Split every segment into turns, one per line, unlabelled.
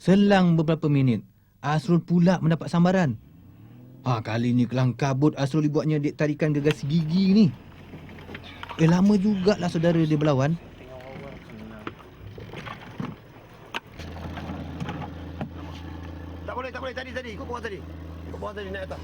Selang beberapa minit, Asrul pula mendapat sambaran. Ha, kali ni kelang kabut Asrul dibuatnya dek tarikan gegasi gigi ni. Eh, lama jugalah saudara dia berlawan.
Tak boleh, tak boleh. Tadi, tadi. Ikut bawah tadi. Ikut bawah tadi, naik atas.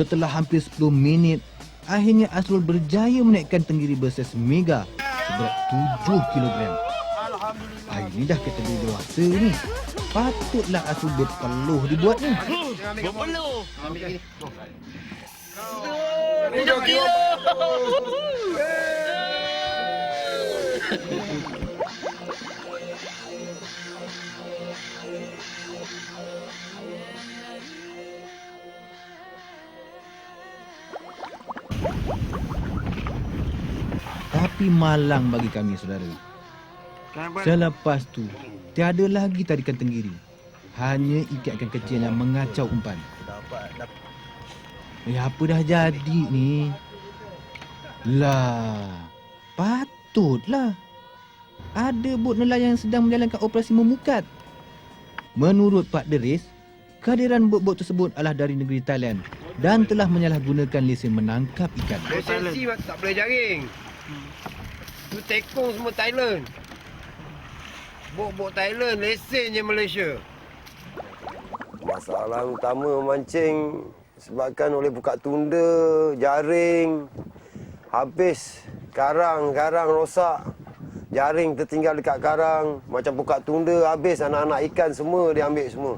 Setelah hampir 10 minit, akhirnya Asrul berjaya menaikkan tenggiri berses mega seberat 7 kilogram.
Alhamdulillah.
Ah, ini dah kategori dewasa ni. Patutlah Asrul berpeluh dibuat ni.
Berpeluh.
Tujuh kilo.
Tapi malang bagi kami saudara. Selepas tu, tiada lagi tarikan tenggiri. Hanya ikan-ikan kecil yang mengacau umpan. Eh, apa dah jadi ni? Lah, patutlah. Ada bot nelayan yang sedang menjalankan operasi memukat. Menurut Pak Deris, kehadiran bot-bot tersebut adalah dari negeri Thailand dan telah menyalahgunakan lesen menangkap ikan.
Lisensi tak boleh jaring. Tu tekong semua Thailand. Bok-bok Thailand, lesennya Malaysia. Masalah utama memancing sebabkan oleh buka tunda, jaring, habis karang-karang rosak. Jaring tertinggal dekat karang, macam buka tunda habis anak-anak ikan semua diambil semua.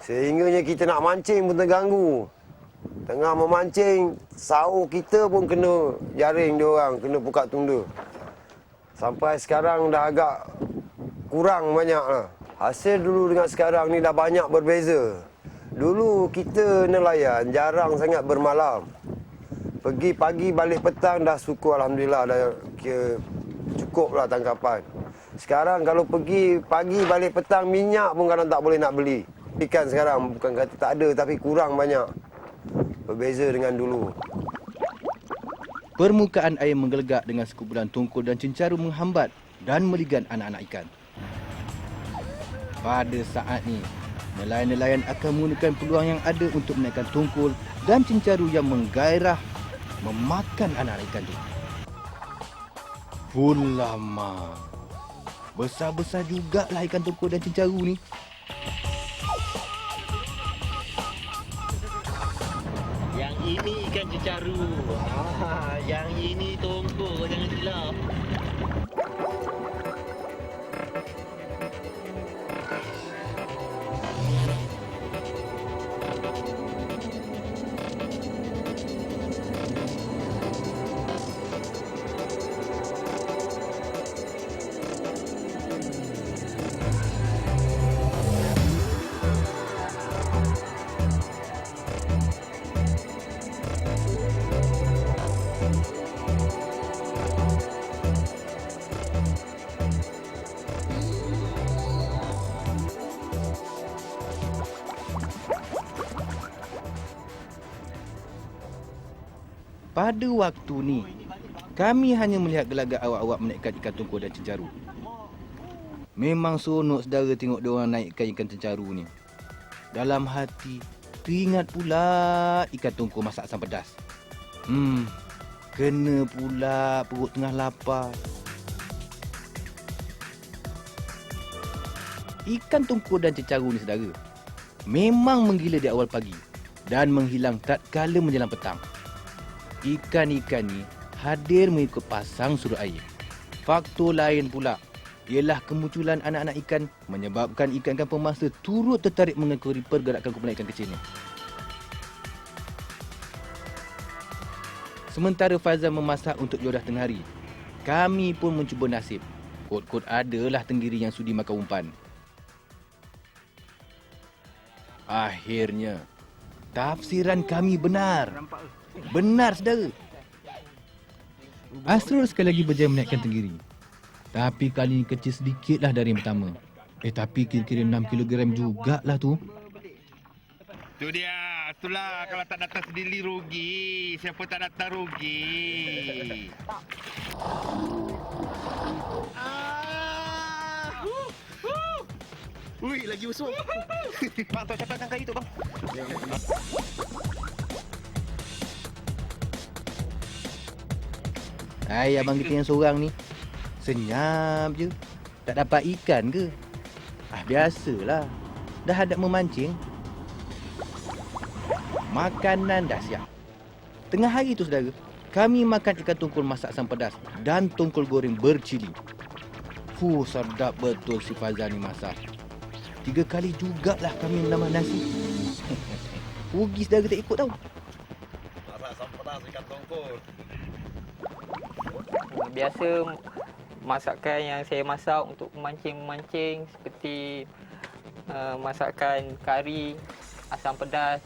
Sehingganya kita nak mancing pun terganggu. Tengah memancing, sahur kita pun kena jaring dia orang, kena buka tunda. Sampai sekarang dah agak kurang banyak lah. Hasil dulu dengan sekarang ni dah banyak berbeza. Dulu kita nelayan jarang sangat bermalam. Pergi pagi balik petang dah syukur Alhamdulillah dah kira cukup lah tangkapan. Sekarang kalau pergi pagi balik petang minyak pun kadang tak boleh nak beli. Ikan sekarang bukan kata tak ada tapi kurang banyak. Berbeza dengan dulu.
Permukaan air menggelegak dengan sekumpulan tungkul dan cencaru menghambat dan meligan anak-anak ikan. Pada saat ini, nelayan-nelayan akan menggunakan peluang yang ada untuk menaikkan tungkul dan cencaru yang menggairah memakan anak-anak ikan itu. Ulama. Besar-besar jugalah ikan tungkul dan cencaru ni.
Ini ikan cecaru. Ah, yang ini tongkol. Jangan silap.
Pada waktu ni, kami hanya melihat gelagat awak-awak menaikkan ikan tungkul dan cencaru. Memang seronok saudara tengok dia orang naikkan ikan cencaru ni. Dalam hati, teringat pula ikan tungkul masak asam pedas. Hmm, kena pula perut tengah lapar. Ikan tungkul dan cencaru ni saudara, memang menggila di awal pagi dan menghilang tatkala menjelang petang. Ikan-ikan ni hadir mengikut pasang surut air. Faktor lain pula ialah kemunculan anak-anak ikan menyebabkan ikan-ikan pemangsa turut tertarik mengikuti pergerakan kumpulan ikan kecil ni. Sementara Fazal memasak untuk Yodah tengah hari, kami pun mencuba nasib. Kot-kot adalah tenggiri yang sudi makan umpan. Akhirnya, tafsiran kami benar. Benar, saudara. Asrul sekali lagi berjaya menaikkan tenggiri. Tapi kali ini kecil sedikitlah dari yang pertama. Eh tapi kira-kira 6 kilogram jugalah tu.
Tu dia. Itulah kalau tak datang sendiri rugi. Siapa tak datang rugi. Ui, lagi usuk. bang, tuan cepatkan kayu tu, bang.
Hai abang kita yang seorang ni. Senyap je. Tak dapat ikan ke? Ah biasalah. Dah ada memancing. Makanan dah siap. Tengah hari tu saudara, kami makan ikan tungkul masak asam pedas dan tungkul goreng bercili. Fuh, sedap betul si Fazal ni masak. Tiga kali jugalah kami menambah nasi. Rugi saudara tak ikut tau.
Biasa masakan yang saya masak untuk memancing-memancing seperti uh, masakan kari, asam pedas,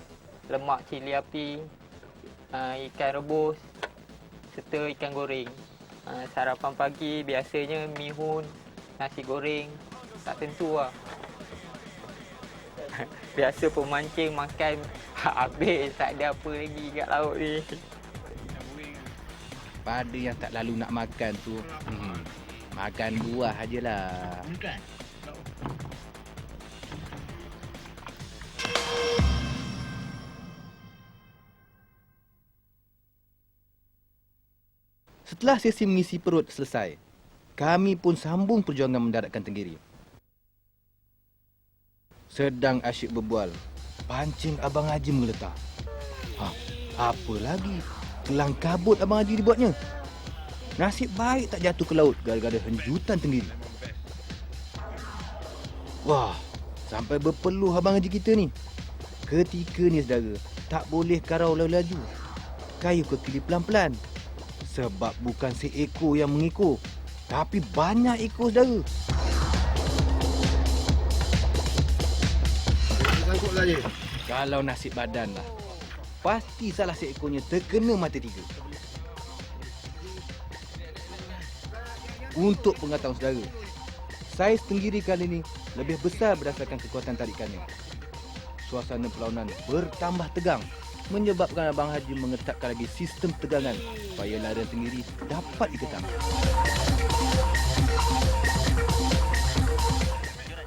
lemak cili api, uh, ikan rebus serta ikan goreng. Uh, sarapan pagi biasanya mihun, nasi goreng, tak tentu lah. Biasa pemancing makan habis, tak ada apa lagi kat laut ni.
Pada yang tak lalu nak makan tu hmm, Makan buah ajalah
Bukan.
Setelah sesi mengisi perut selesai Kami pun sambung perjuangan mendaratkan tenggiri Sedang asyik berbual. Pancing Abang Haji mengeletar ha, Apa lagi? Kelang kabut Abang Haji dibuatnya. Nasib baik tak jatuh ke laut Gara-gara henjutan tenggiri Wah Sampai berpeluh Abang Haji kita ni. Ketika ni saudara Tak boleh karau laju-laju. Kayu ke kiri pelan-pelan. Sebab bukan seekor yang mengekor Tapi banyak ekor saudara
Lah je.
Kalau nasib badan lah. Pasti salah seekornya terkena mata tiga. Untuk pengetahuan saudara Saiz tenggiri kali ini lebih besar berdasarkan kekuatan tarikannya. Suasana perlawanan bertambah tegang Menyebabkan Abang Haji mengetatkan lagi sistem tegangan Supaya larian tenggiri dapat diketang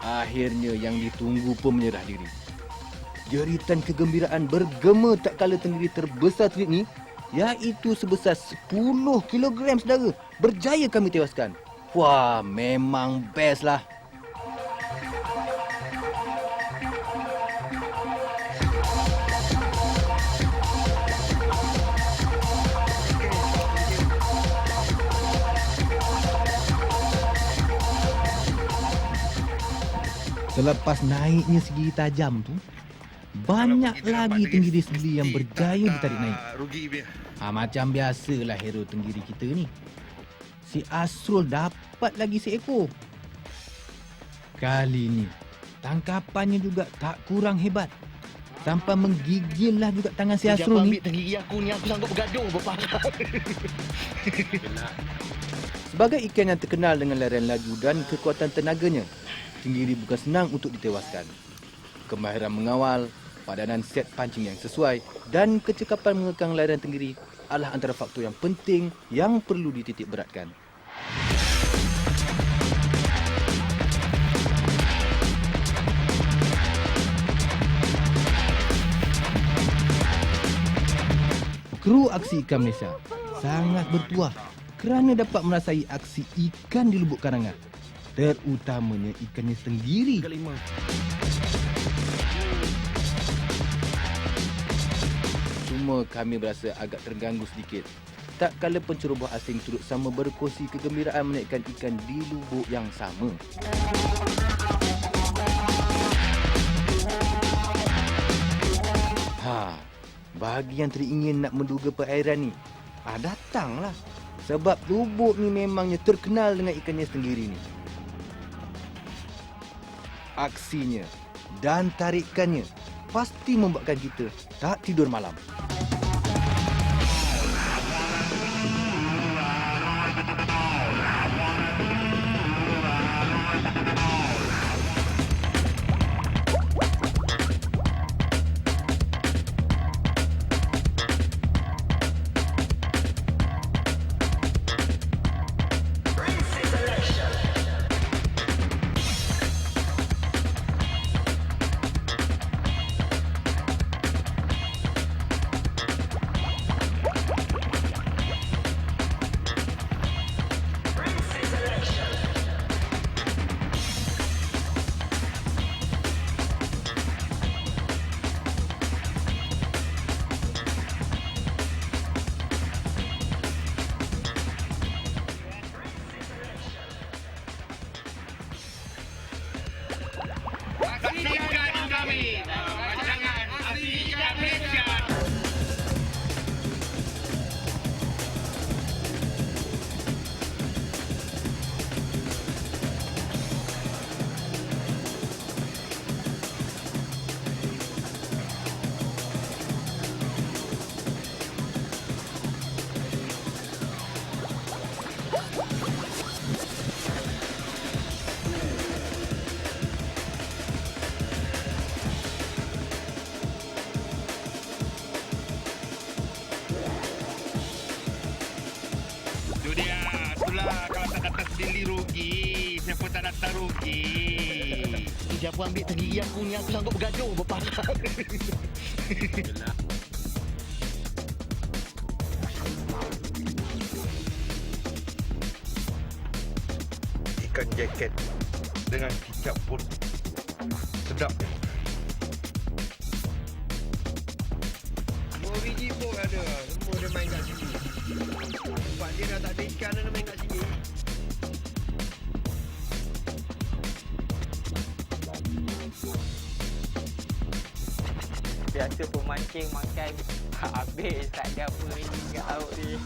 Akhirnya yang ditunggu pun menyerah diri Jeritan kegembiraan bergema tak kala tenggiri terbesar terik ni Iaitu sebesar 10 kilogram saudara. Berjaya kami tewaskan. Wah memang best lah. Selepas naiknya segi tajam tu banyak lagi tenggiri sendiri yang berjaya ditarik naik.
Rugi.
Ha, macam biasalah hero tenggiri kita ni. Si Asrul dapat lagi seekor. Kali ni, tangkapannya juga tak kurang hebat. Sampai menggigil lah juga tangan si Asrul ni.
ambil tenggiri aku ni, aku sanggup bergaduh berparah.
Sebagai ikan yang terkenal dengan larian laju dan kekuatan tenaganya, tenggiri bukan senang untuk ditewaskan. Kemahiran mengawal, padanan set pancing yang sesuai dan kecekapan mengekang larian tenggiri adalah antara faktor yang penting yang perlu dititik beratkan. Kru aksi ikan Malaysia sangat bertuah kerana dapat merasai aksi ikan di lubuk karangan terutamanya ikannya sendiri. Cuma kami berasa agak terganggu sedikit. Tak kala penceroboh asing turut sama berkongsi kegembiraan menaikkan ikan di lubuk yang sama. Ha, bagi yang teringin nak menduga perairan ni, ah datanglah. Sebab lubuk ni memangnya terkenal dengan ikannya sendiri ni. Aksinya dan tarikannya pasti membuatkan kita tak tidur malam.
Dia pun ambil sendiri aku ni aku sanggup bergaduh berpasang.
Ikan jaket dengan kicap pun sedap.
Dua biji pun ada. Semua dia main kat sini. Sebab dia dah tak ada ikan dia main kat sini.
Biasa pemancing makan habis tak ada apa lagi kat laut ni.